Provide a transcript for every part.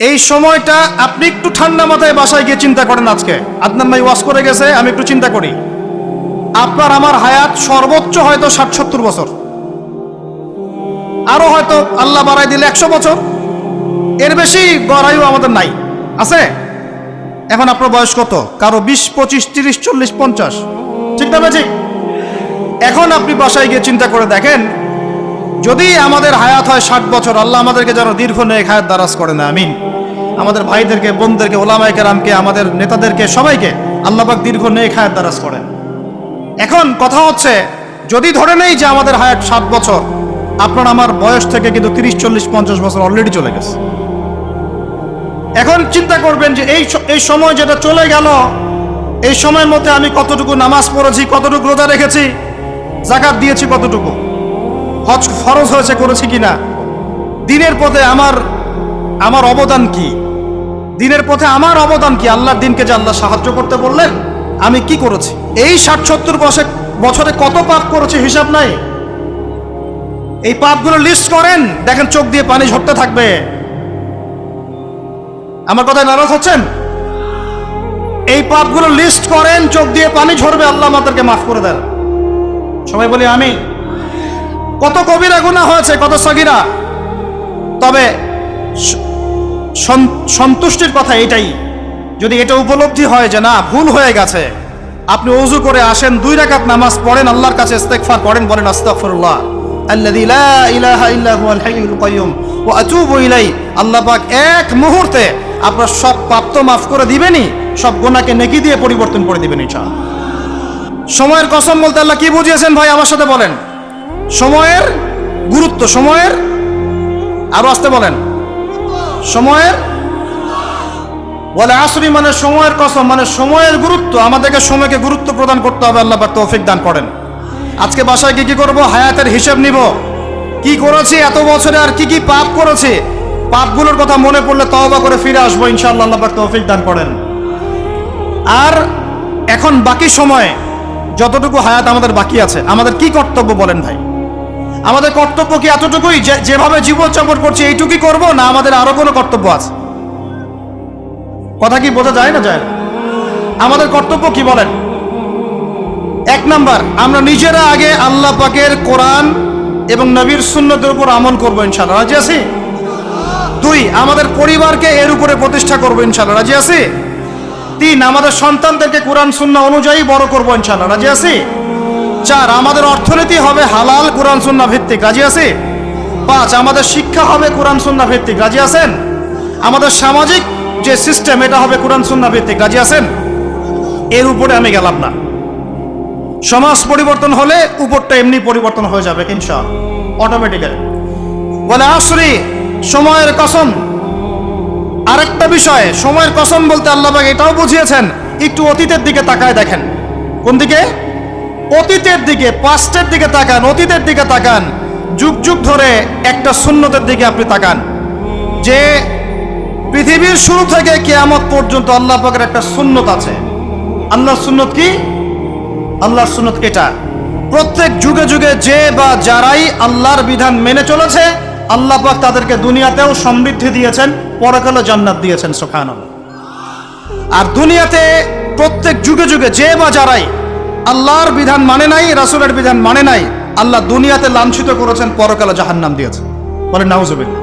এই সময়টা আপনি একটু ঠান্ডা মাথায় বাসায় গিয়ে চিন্তা করেন আজকে। আদনান ভাই ওয়াশ করে গেছে, আমি একটু চিন্তা করি। আপনার আমার হায়াত সর্বোচ্চ হয়তো ষাট সত্তর বছর। আরও হয়তো আল্লাহ বাড়াই দিলে একশো বছর। এর বেশি গড়াইও আমাদের নাই। আছে? এখন আপনার বয়স কত? কারও বিশ, পঁচিশ, তিরিশ, চল্লিশ, পঞ্চাশ। ঠিক না ঠিক এখন আপনি বাসায় গিয়ে চিন্তা করে দেখেন, যদি আমাদের হায়াত হয় ষাট বছর, আল্লাহ আমাদেরকে যেন দীর্ঘ নেক হায়াত দারাজ করে না, আমিন। আমাদের ভাইদেরকে, বোনদেরকে ওলামাই কেরামকে, আমাদের নেতাদেরকে, সবাইকে আল্লাহবাক দীর্ঘ নেক হায়াত দারাজ করেন। এখন কথা হচ্ছে, যদি ধরে নেই যে আমাদের হায়াত সাত বছর, আপনার আমার বয়স থেকে কিন্তু তিরিশ, চল্লিশ, পঞ্চাশ বছর অলরেডি চলে গেছে। এখন চিন্তা করবেন যে এই এই সময় যেটা চলে গেল, এই সময়ের মধ্যে আমি কতটুকু নামাজ পড়েছি, কতটুকু রোজা রেখেছি, জাকাত দিয়েছি কতটুকু, হজ ফরজ হয়েছে করেছি কিনা, দিনের পথে আমার আমার অবদান কি? দিনের পথে আমার অবদান কি? আল্লাহর দিনকে যে আল্লাহ সাহায্য করতে বললেন, আমি কি করেছি? এই ষাট সত্তর বছরে বছরে কত পাপ করেছি হিসাব নাই? এই পাপগুলো লিস্ট করেন, দেখেন চোখ দিয়ে পানি ঝরতে থাকবে। আমার কথায় নারাজ হচ্ছেন? এই পাপগুলো লিস্ট করেন, চোখ দিয়ে পানি ঝরবে, আল্লাহ আমাদেরকে মাফ করে দেন। সবাই বলি আমি কত কবিরা গুণা হয়েছে, কত সগিরা। তবে সন্তুষ্টির কথা এটাই। যদি এটা উপলব্ধি হয় যে না, ভুল হয়ে গেছে, আপনি অজু করে আসেন, দুই রাকাত নামাজ পড়েন, আল্লাহর কাছে ইস্তেগফার করেন, বলেন, আস্তাগফিরুল্লাহ। আল্লাযী লা ইলাহা ইল্লা হুয়াল হাইয়ুল কাইয়্যুম ওয়া আতুবু ইলাই আল্লাহ পাক এক মুহূর্তে আপনার সব পাপ তো মাফ করে দিবেনই, সব গুনাহকে নেকি দিয়ে পরিবর্তন করে দিবেন, ইনশাআল্লাহ। সময়ের কসম বলতে আল্লাহ কি বুঝিয়েছেন ভাই, আমার সাথে বলেন। সময়ের গুরুত্ব, সময়ের, আরও আসতে বলেন। সময়ের? বলে আসরি মানে সময়ের কসম মানে সময়ের গুরুত্ব। আমাদেরকে সময়কে গুরুত্ব প্রদান করতে হবে, আল্লাহ পাক তৌফিক দান করেন। আজকে বাসায় কি কি করব? হায়াতের হিসেব নিব। কি করেছি, এত বছরে আর কি কি পাপ করেছি? পাপগুলোর কথা মনে পড়লে তওবা করে ফিরে আসব, ইনশাআল্লাহ আল্লাহ পাক তৌফিক দান করেন। আর এখন বাকি সময়, যতটুকু হায়াত আমাদের বাকি আছে, আমাদের কি কর্তব্য বলেন ভাই? আমাদের কর্তব্য কি এতটুকুই? যেভাবে জীবনযাপন করছি, এইটুকুই করব, না আমাদের আরও কোনো কর্তব্য আছে? কথা কি বোঝা যায় না যায়? আমাদের কর্তব্য কি বলেন? এক নাম্বার, আমরা নিজেরা আগে আল্লাহ পাকের কোরআন এবং নবীর সুন্নতের উপর আমল করব ইনশাল্লাহ রাজি আছি? দুই, আমাদের পরিবারকে এর উপরে প্রতিষ্ঠা করব ইনশাল্লাহ রাজি আছি? তিন, আমাদের সন্তানদেরকে কোরআন সুন্না অনুযায়ী বড় করব ইনশাল্লাহ রাজি আছি? চার আমাদের অর্থনীতি হবে হালাল কোরআন সুন্না ভিত্তিক। রাজি আছি? পাঁচ, আমাদের শিক্ষা হবে কোরআন সুন্না ভিত্তিক। রাজি আছেন? আমাদের সামাজিক যে সিস্টেম, এটা হবে কোরআন সুন্না ভিত্তিক। রাজি আছেন? এর উপরে আমি গেলাম না। সমাজ পরিবর্তন হলে উপরটা এমনি পরিবর্তন হয়ে যাবে ইনশা অটোমেটিক্যালি বলে, আসরি, সময়ের কসম। আরেকটা বিষয়, সময়ের কসম বলতে আল্লাহবাগ এটাও বুঝিয়েছেন, একটু অতীতের দিকে তাকায় দেখেন। কোন দিকে? অতীতের দিকে পাস্টের দিকে তাকান, অতীতের দিকে তাকান। যুগ যুগ ধরে একটা শূন্যতের দিকে আপনি তাকান। যে পৃথিবীর শুরু থেকে কেয়ামত পর্যন্ত আল্লাহ পাকের একটা সুন্নত আছে। আল্লাহর সুন্নত কি? আল্লাহর সুন্নত এটা। প্রত্যেক যুগে যুগে যে বা যারাই আল্লাহর বিধান মেনে চলেছে, আল্লাহ পাক তাদেরকে দুনিয়াতেও সমৃদ্ধি দিয়েছেন পরকালে জান্নাত দিয়েছেন সুখান আর দুনিয়াতে প্রত্যেক যুগে যুগে যে বা যারাই আল্লাহর বিধান মানে নাই, রাসূলের বিধান মানে নাই। আল্লাহ দুনিয়াতে লাঞ্ছিত করেছেন, পরকালে জাহান্নাম দিয়েছেন। বলেন, নাউজুবিল্লাহ।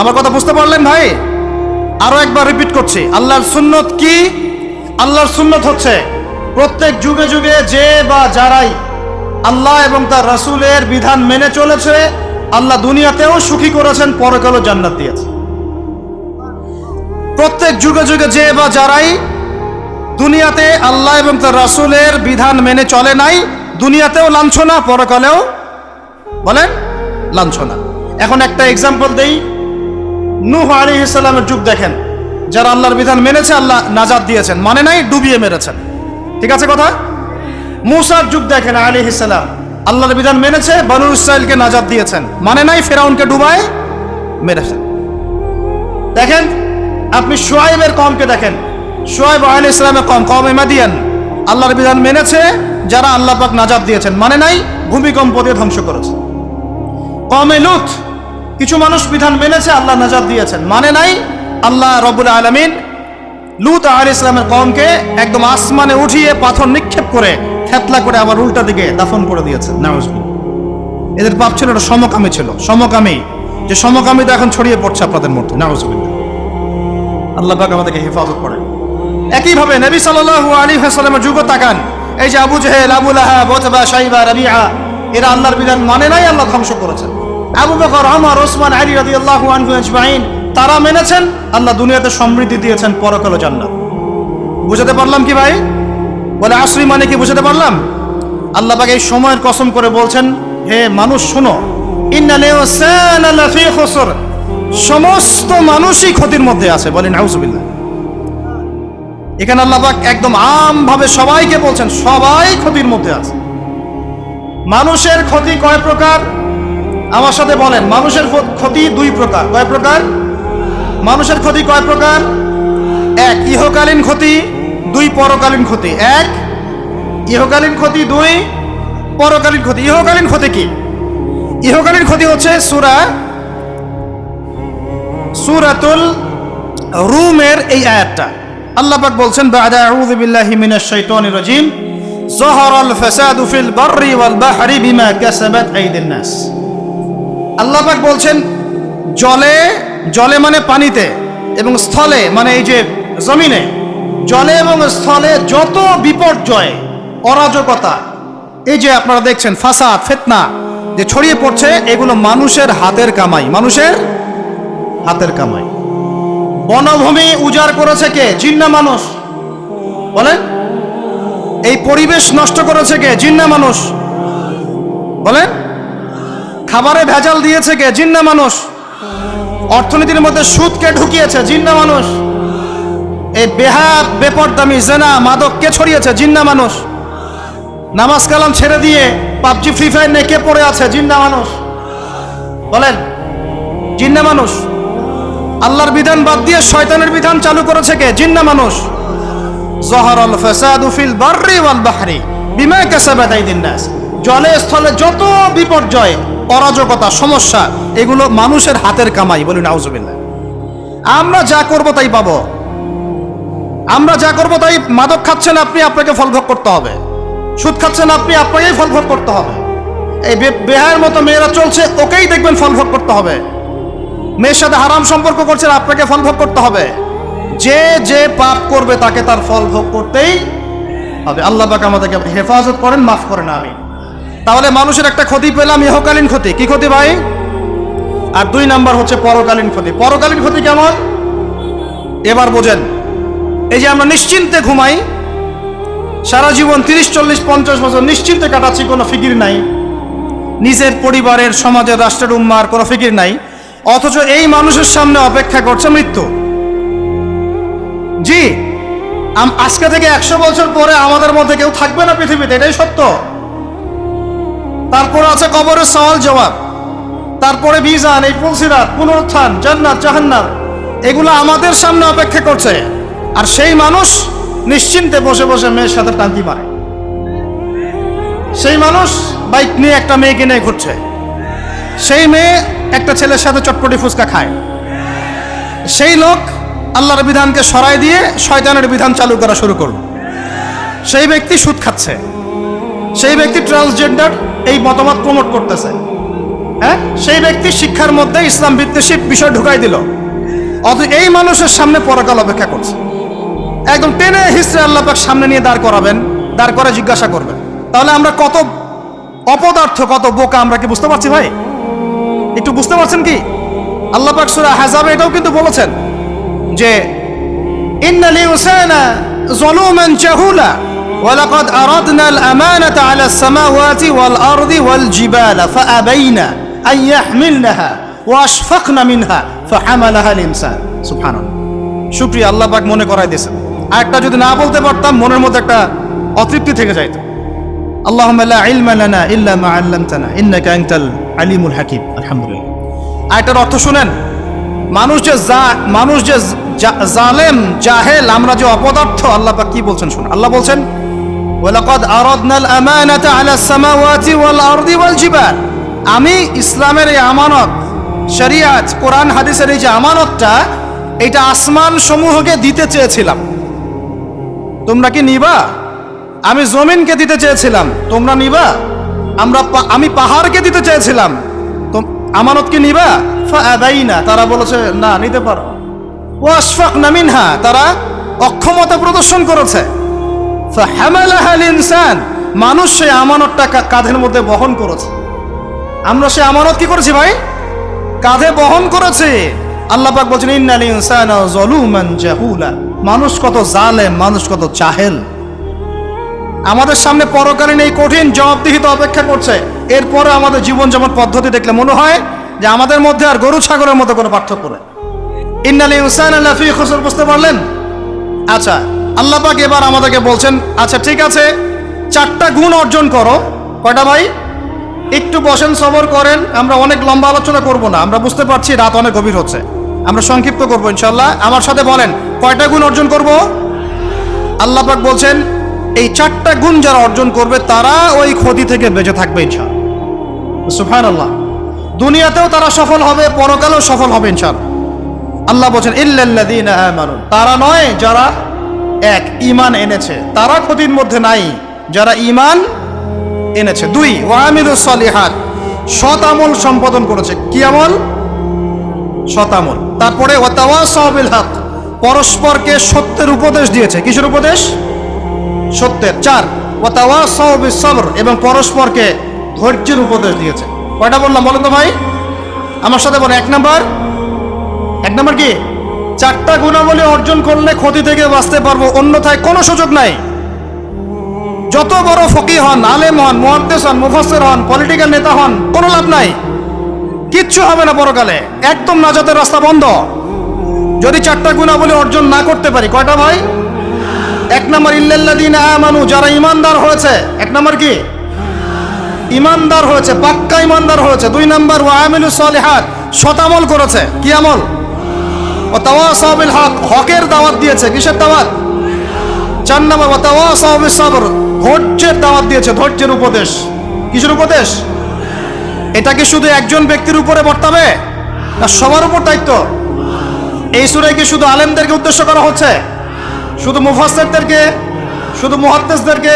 আমার কথা বুঝতে পারলেন ভাই? আরও একবার রিপিট করছি। আল্লাহর সুন্নত কি? আল্লাহর সুন্নত হচ্ছে, প্রত্যেক যুগে যুগে যে বা যারাই আল্লাহ এবং তার রাসূলের বিধান মেনে চলেছে, আল্লাহ দুনিয়াতেও সুখী করেছেন, পরকালও জান্নাত দিয়েছে। প্রত্যেক যুগে যুগে যে বা যারাই দুনিয়াতে আল্লাহ এবং তার রাসূলের বিধান মেনে চলে নাই, দুনিয়াতেও লাঞ্ছনা, পরকালেও বলেন লাঞ্ছনা। এখন একটা এক্সাম্পল দেই। নূহ আলী ইসলামের যুগ দেখেন, যারা আল্লাহর বিধান মেনেছে, আল্লাহ নাজাদ দিয়েছেন। মানে নাই, ডুবিয়ে মেরেছেন। ঠিক আছে কথা? মুসার যুগ দেখেন আলী ইসলাম আল্লাহর বিধান মেনেছে, বনু ইসরায়েলকে নাজাদ দিয়েছেন। মানে নাই, ফেরাউনকে ডুবায় মেরেছেন। দেখেন, আপনি সোয়াইবের কমকে দেখেন সোয়াইব আলী ইসলামের কম কম এমাদিয়ান আল্লাহর বিধান মেনেছে, যারা আল্লাহ পাক নাজাদ দিয়েছেন। মানে নাই, ভূমিকম্প দিয়ে ধ্বংস করেছে। কমে লুত, কিছু মানুষ বিধান মেনেছে, আল্লাহ নাজাদ দিয়েছেন। মানে নাই, আল্লাহ রবুল আলমিন লুত আল ইসলামের কমকে একদম আসমানে উঠিয়ে পাথর নিক্ষেপ করে খেতলা করে আবার উল্টা দিকে দাফন করে দিয়েছে। এদের পাপ ছিল এটা সমকামী ছিল। সমকামী, যে সমকামীটা এখন ছড়িয়ে পড়ছে আপনাদের মধ্যে। নাউজুবিল্লাহ। আল্লাহ পাক আমাদেরকে হেফাজত করেন। একইভাবে নবী সাল্লাল্লাহু আলাইহি ওয়াসাল্লামের যুগ তাকান। এই যে আবু জেহেল, আবু লাহাব, ওতবা, শাইবা রাবিআ এরা আল্লাহর বিধান মানে নাই, আল্লাহ ধ্বংস করেছেন। আবু বকর, ওমর, ওসমান, আলী রাদিয়াল্লাহু আনহু আজমাইন, তারা মেনেছেন, আল্লাহ দুনিয়াতে সমৃদ্ধি দিয়েছেন, পরকাল জান্নাত। বুঝাতে পারলাম কি ভাই? বলে আসরি মানে কি বুঝাতে পারলাম? আল্লাহ পাক এই সময়ের কসম করে বলছেন, হে মানুষ শোনো সমস্ত মানুষই ক্ষতির মধ্যে আছে, বলেন আউজুবিল্লাহ এখানে আল্লাহ পাক একদম আমভাবে সবাইকে বলছেন, সবাই ক্ষতির মধ্যে আছে। মানুষের ক্ষতি কয় প্রকার? আমার সাথে বলেন, মানুষের ক্ষতি দুই প্রকার। কয় প্রকার? মানুষের ক্ষতি কয় প্রকার? এক, ইহকালীন ক্ষতি, দুই, পরকালীন ক্ষতি। এক, ইহকালীন ক্ষতি, দুই, পরকালীন ক্ষতি। ইহকালীন ক্ষতি কি? ইহকালীন ক্ষতি হচ্ছে সুরা, সুরাতুল রুমের এই আয়াতটা। আল্লাহ পাক বলছেন, বাদা আউযু বিল্লাহি মিনাশ শাইতানির রাজিম। যাহারাল ফাসাদু ফিল বাররি ওয়াল বাহরি বিমা কাসাবাত আইদিন নাস। আল্লাহ পাক বলছেন, জলে জলে মানে পানিতে এবং স্থলে মানে এই যে জমিনে। জলে এবং স্থলে যত বিপর্যয়, অরাজকতা, এই যে আপনারা দেখছেন ফাসাদ, ফেতনা যে ছড়িয়ে পড়ছে, এগুলো মানুষের হাতের কামাই, মানুষের হাতের কামাই। বনভূমি উজাড় করেছে কে? জিন্না মানুষ। বলেন? এই পরিবেশ নষ্ট করেছে কে? জিন্না মানুষ। বলেন? খাবারে ভেজাল দিয়েছে কে? জিন্না মানুষ। অর্থনীতির মধ্যে সুদকে ঢুকিয়েছে? জিন্না মানুষ। এই বেহা বেপরদামি, জেনা, মাদক কে ছড়িয়েছে? জিন্না মানুষ। নামাজ কালাম ছেড়ে দিয়ে পাবজি ফ্রি ফায়ার নিয়ে কে পড়ে আছে? জিন্না মানুষ। বলেন? জিন্না মানুষ। আল্লাহর বিধান বাদ দিয়ে শয়তানের বিধান চালু করেছে কে? জিন্না মানুষ। জহরল ফাসাদু ফিল বাররি ওয়াল বাহরি, বিমা কাসাবাত আইদিন নাস। জলে স্থলে যত বিপর্যয়, অরাজকতা, সমস্যা, এগুলো মানুষের হাতের কামাই বলি নাউজুবিল্লাহ। আমরা যা করব তাই পাবো। আমরা যা করব তাই মাদক খাচ্ছেন আপনি, আপনাকে ফল ভোগ করতে হবে। সুদ খাচ্ছেন আপনি, আপনাকেই ফল ভোগ করতে হবে। এই বেহায়ের মতো মেয়েরা চলছে, ওকেই দেখবেন ফল ভোগ করতে হবে। মেয়ের সাথে হারাম সম্পর্ক করছেন আপনাকে ফল ভোগ করতে হবে। যে যে পাপ করবে, তাকে তার ফল ভোগ করতেই হবে। আল্লাহ পাক আমাদেরকে হেফাজত করেন, মাফ করেন আমি তাহলে মানুষের একটা ক্ষতি পেলাম, ইহকালীন ক্ষতি। কি ক্ষতি ভাই? আর দুই নাম্বার হচ্ছে পরকালীন ক্ষতি। পরকালীন ক্ষতি কেমন? এবার বোঝেন। এই যে আমরা নিশ্চিন্তে ঘুমাই, সারা জীবন তিরিশ, চল্লিশ, পঞ্চাশ বছর নিশ্চিন্তে কাটাচ্ছি, কোনো ফিকির নাই। নিজের পরিবারের, সমাজের, রাষ্ট্রের, উম্মার কোনো ফিকির নাই। অথচ এই মানুষের সামনে অপেক্ষা করছে মৃত্যু। জি আজকে থেকে একশো বছর পরে আমাদের মধ্যে কেউ থাকবে না পৃথিবীতে, এটাই সত্য। তারপরে আছে কবরের সওয়াল জবাব। তারপরে বিজান এই পুলসিরাত পুনরুত্থান, জান্নাত জাহান্নার এগুলো আমাদের সামনে অপেক্ষা করছে। আর সেই মানুষ নিশ্চিন্তে বসে বসে মেয়ের সাথে টাঙ্কি মারে। সেই মানুষ বাইক নিয়ে একটা মেয়েকে নিয়ে ঘুরছে। সেই মেয়ে একটা ছেলের সাথে চটপটি ফুচকা খায়। সেই লোক আল্লাহর বিধানকে সরাই দিয়ে শয়তানের বিধান চালু করা শুরু করল। সেই ব্যক্তি সুদ খাচ্ছে। সেই ব্যক্তি ট্রান্সজেন্ডার এই মতামত প্রমোট করতেছে। হ্যাঁ? সেই ব্যক্তি শিক্ষার মধ্যে ইসলাম বিদ্বেষী বিষয় ঢুকাই দিল। অথচ এই মানুষের সামনে পরকাল অপেক্ষা করছে। একদম টেনে হিস্ট্রি আল্লাহ পাক সামনে নিয়ে দাঁড় করাবেন, দাঁড় করে জিজ্ঞাসা করবেন। তাহলে আমরা কত অপদার্থ, কত বোকা আমরা কি বুঝতে পারছি ভাই? একটু বুঝতে পারছেন কি আল্লাহ পাক সূরা হাজাবে এটাও কিন্তু বলেছেন যে ইন্নাল ইনসানা যালুমান জাহুলা ولقد أردنا الأمانة على السماوات والأرض والجبال فأبين أن يحملنها وأشفقن منها فحملها الإنسان سبحان الله শুক্রিয়া আল্লাহ পাক মনে করাই দিয়েছেন আর একটা যদি না বলতে পারতাম মনের মধ্যে একটা অতৃপ্তি থেকে যাইত আল্লাহ ইলমালানা ইল্লা মা আল্লামতানা ইন্নাকা আনতাল আলিমুল হাকিম। আলহামদুলিল্লাহ। আর অর্থ শুনেন মানুষ যে যা মানুষ যে জালেম জাহেল আমরা যে অপদার্থ আল্লাহ পাক কি বলছেন শুনুন। আল্লাহ বলছেন ওয়ালাকাদ আরাদনাল আমানাতা আলা সামাওয়াতি ওয়াল আরদি ওয়াল জিবাল। আমি ইসলামের এই আমানত শরিয়াত কোরআন হাদিসের এই যে আমানতটা এটা আসমান সমূহকে দিতে চেয়েছিলাম। তোমরা কি নিবা? আমি জমিনকে দিতে চেয়েছিলাম। তোমরা নিবা? আমরা আমি পাহাড়কে দিতে চেয়েছিলাম। আমানত কি নিবা? না তারা বলেছে, না, নিতে পারো। ও নামিন হা তারা অক্ষমতা প্রদর্শন করেছে। ইনসান মানুষ সে আমানতটা কাঁধের মধ্যে বহন করেছে। আমরা সে আমানত কি করেছি ভাই? কাঁধে বহন করেছে। আল্লাহ পাক বলছেন, ইন্নাল ইনসান জলুম জাহুলা। মানুষ কত জালে মানুষ কত চাহেল আমাদের সামনে পরকালীন এই কঠিন জবাবদিহিতা অপেক্ষা করছে। এরপরে আমাদের জীবন যেমন পদ্ধতি দেখলে মনে হয় যে আমাদের মধ্যে আর গরু ছাগলের মতো কোনো পার্থক্য নেই। ইন্নাল ইনসানা লাফি খুসর, বুঝতে পারলেন? আচ্ছা আল্লাহ এবার আমাদেরকে বলছেন আচ্ছা ঠিক আছে, চারটা গুণ অর্জন করো। কয়টা ভাই? একটু বসেন, সবর করেন, আমরা অনেক লম্বা আলোচনা করব না, আমরা বুঝতে পারছি রাত অনেক গভীর হচ্ছে। আমরা সংক্ষিপ্ত করব ইনশাল্লাহ আমার সাথে বলেন, কয়টা গুণ অর্জন করব? আল্লাহ পাক বলছেন এই চারটা গুণ যারা অর্জন করবে, তারা ওই ক্ষতি থেকে বেঁচে থাকবে ইনশাল সুফান আল্লাহ দুনিয়াতেও তারা সফল হবে, পরকালেও সফল হবে ইনশাল আল্লাহ বলছেন, ইল্লাল্লাযীনা তারা নয় যারা এক, ঈমান এনেছে। তারা ক্ষতির মধ্যে নাই, যারা ঈমান এনেছে। দুই ওয়ামিলুস সলিহাত। সৎ আমল সম্পাদন করেছে। কি আমল? সৎ আমল। তারপরে ওয়াতাওয়াসাউ বিল হক। পরস্পরকে সত্যের উপদেশ দিয়েছে। কিসের উপদেশ? সত্যের চার। ওয়াতাওয়াসাউ বিস সবর এবং পরস্পরকে ধৈর্যের উপদেশ দিয়েছে। কয়টা বললাম বলেন তো ভাই? আমার সাথে বলেন, এক নাম্বার। এক নম্বর কি? চারটা গুণাবলী অর্জন করলে ক্ষতি থেকে বাঁচতে পারব। অন্যথায় কোনো সুযোগ নাই। যত বড় ফকি হন, আলেম হন মহাদ্দেশ হন মুফাসের হন, পলিটিক্যাল নেতা হন, কোনো লাভ নাই। কিচ্ছু হবে না পরকালে। একদম নাজাতের রাস্তা বন্ধ। যদি চারটা গুণাবলী অর্জন না করতে পারি, কয়টা ভাই? এক নম্বর ইল্লাল্লাদিন আমানু, যারা ইমানদার হয়েছে। এক নম্বর কি? ইমানদার হয়েছে, পাক্কা ইমানদার হয়েছে। দুই নম্বর ওয়ামিলু সলিহাত শতামল করেছে। কি আমল? ও তাওয়াসাবিল হক, হকের দাওয়াত দিয়েছে। কিসের দাওয়াত? চার নম্বর ও তাওয়াসাবিল সবর, ধৈর্যের দাওয়াত দিয়েছে, ধৈর্যের উপদেশ। কিসের উপদেশ? এটা কি শুধু একজন ব্যক্তির উপরে বর্তাবে? না, সবার উপর দায়িত্ব? এই সুরে কি শুধু আলেমদেরকে উদ্দেশ্য করা হচ্ছে? শুধু মুফাসেরদেরকে শুধু মুহাদ্দেশদেরকে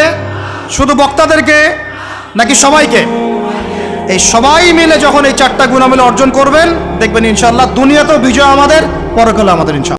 শুধু বক্তাদেরকে, নাকি সবাইকে? এই সবাই মিলে যখন এই চারটা গুণামিলে অর্জন করবেন, দেখবেন ইনশাল্লাহ দুনিয়াতেও বিজয় আমাদের, পরকালে আমাদের ইনশাল্লাহ